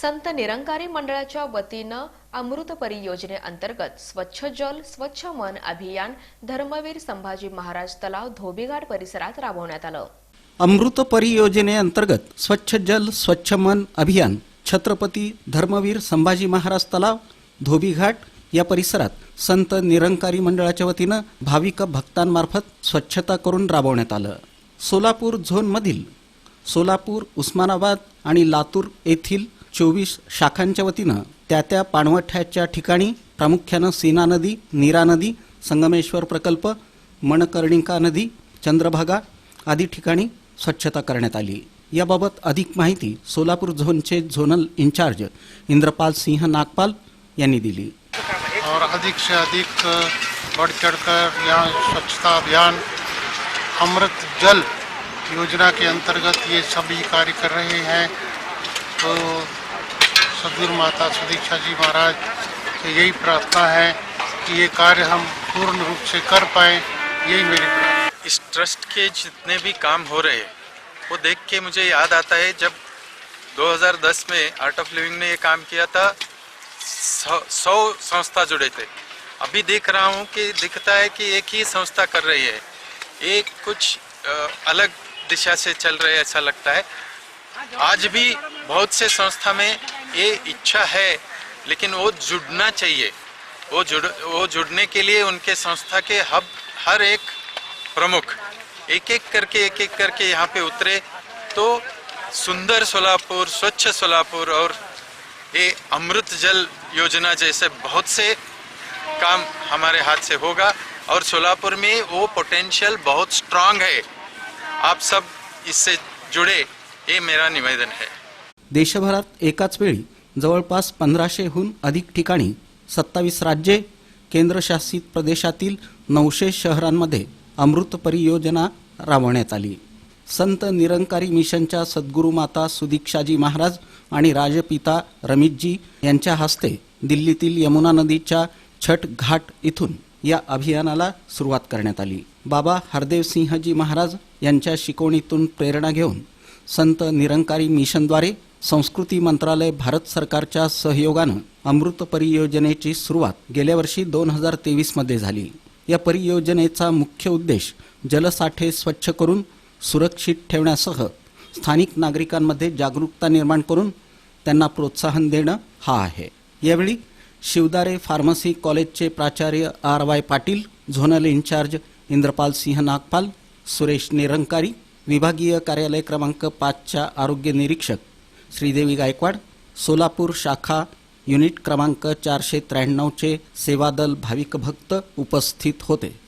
संत निरंकारी मंडळाच्या वतीनं अमृत परियोजनेअंतर्गत स्वच्छ जल स्वच्छ मन अभियान धर्मवीर संभाजी महाराज तलाव धोबीघाट परिसरात राबवण्यात आलं. अमृत परियोजनेअंतर्गत स्वच्छ जल स्वच्छ मन अभियान छत्रपती धर्मवीर संभाजी महाराज तलाव धोबीघाट या परिसरात संत निरंकारी मंडळाच्या वतीनं भाविक भक्तांमार्फत स्वच्छता करून राबवण्यात आलं. सोलापूर झोनमधील सोलापूर उस्मानाबाद आणि लातूर येथील चोवीस शाखांच्या वतीनं त्या त्या पाणवठ्याच्या ठिकाणी प्रामुख्यानं सीना नदी नीरा नदी संगमेश्वर प्रकल्प मणकर्णिका नदी चंद्रभागा आदी ठिकाणी स्वच्छता करण्यात आली. याबाबत अधिक माहिती सोलापूर झोनचे zonal in charge Indrapal Singh Nagpal यांनी दिली. और अधिक से अधिक बढ़ चढ़कर यहाँ स्वच्छता अभियान अमृत जल योजना के अंतर्गत ये सभी कार्य कर रहे हैं। तो सदगुरु माता सुदीक्षा जी महाराज से यही प्रार्थना है कि ये कार्य हम पूर्ण रूप से कर पाए। यही मेरी इस ट्रस्ट के जितने भी काम हो रहे हैं, वो देख के मुझे याद आता है जब 2010 में आर्ट ऑफ़ लिविंग ने ये काम किया था, सौ संस्था जुड़े थे। अभी देख रहा हूँ कि दिखता है कि एक ही संस्था कर रही है। ये कुछ अलग दिशा से चल रहे ऐसा लगता है। आज भी बहुत से संस्था में ये इच्छा है, लेकिन वो जुड़ना चाहिए। वो जुड़, वो जुड़ने के लिए उनके संस्था के हब, हर एक प्रमुख एक एक करके एक एक करके यहाँ पे उतरे। तो सुंदर सोलापुर, स्वच्छ सोलापुर और ये अमृत जल योजना जैसे बहुत से काम हमारे हाथ से होगा और सोलापुर में वो पोटेंशियल बहुत स्ट्रांग है। आप सब इससे जुड़े, ये मेरा निवेदन है। देशभरात एकाच वेळी जवळपास पंधराशेहून अधिक ठिकाणी सत्तावीस राज्ये केंद्रशासित प्रदेशातील नऊशे शहरांमध्ये अमृत परियोजना राबवण्यात आली. संत निरंकारी मिशनच्या सद्गुरू माता सुदीक्षाजी महाराज आणि राजपिता रमितजी यांच्या हस्ते दिल्लीतील यमुना नदीच्या छठ घाट इथून या अभियानाला सुरुवात करण्यात आली. बाबा हरदेव सिंहजी महाराज यांच्या शिकवणीतून प्रेरणा घेऊन संत निरंकारी मिशनद्वारे संस्कृती मंत्रालय भारत सरकारच्या सहयोगानं अमृत परियोजनेची सुरुवात गेल्या वर्षी दोन हजार तेवीसमध्ये झाली. या परियोजनेचा मुख्य उद्देश जलसाठे स्वच्छ करून सुरक्षित ठेवण्यासह स्थानिक नागरिकांमध्ये जागरूकता निर्माण करून त्यांना प्रोत्साहन देणं हा आहे. यावेळी शिवदारे फार्मसी कॉलेजचे प्राचार्य R Y Patil zonal in charge Indrapal Singh Nagpal Suresh Nirankari विभागीय कार्यालय क्रमांक पाचच्या आरोग्य निरीक्षक श्रीदेवी गायकवाड सोलापूर शाखा युनिट क्रमांक चारशे त्र्याण्णवचे सेवादल भाविक भक्त उपस्थित होते.